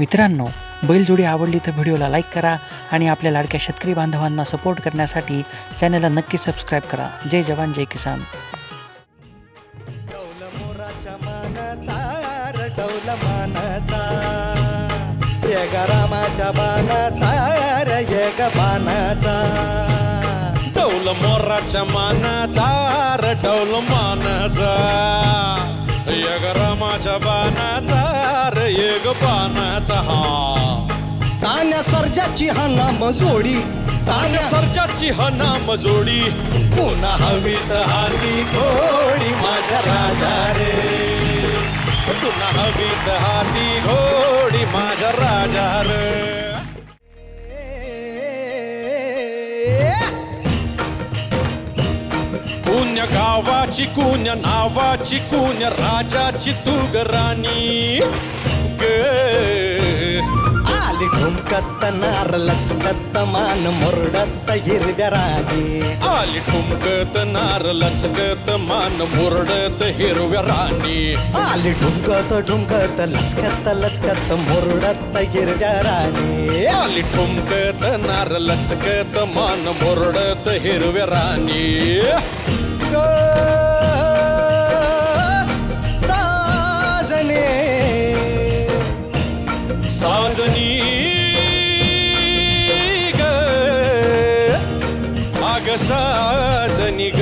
मित्रांनो बैलजोडी आवडली तर व्हिडिओला लाईक करा आणि आपल्या लाडक्या शेतकरी बांधवांना सपोर्ट करण्यासाठी चॅनलला नक्की सबस्क्राईब करा. जय जवान जय किसान. डौल मोराच्या मानाचा रटवला मानाचा. रामाच्या बाणाचा र बाणाचा. डौल मोराच्या मानाचा रटवल मानाचा. यग रामाच्या बाणाचा र येग बाणाचा हा. तान्या सर्जाची हा नाम जोडी तान्या सर्जाची हा नाम जोडी पुन्हा हवीत हाती घोडी माझ्या राजा रे पुन्हा हवीत हाती घोडी माझ्या राजार. पुण्य गावाची कुण्य नावाची कुण्य राजाची तू ग राणी. உன் கத்தன அரலட்ச கத்தமான முருடத்த இருவராகி. ஆலிட்டும் கத்தன அரலட்ச கத்தமான முருடத்த இருவராணி ஆலிட்டும் கத்தடும் கத்த லட்சகத்த லட்சகத்த முருடத்த இருவராணி ஆலிட்டும் கத்தன அரலட்ச கத்தமான முருடத்த இருவராணி Go! साजनी ग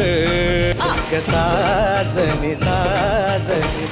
आग साजने साजने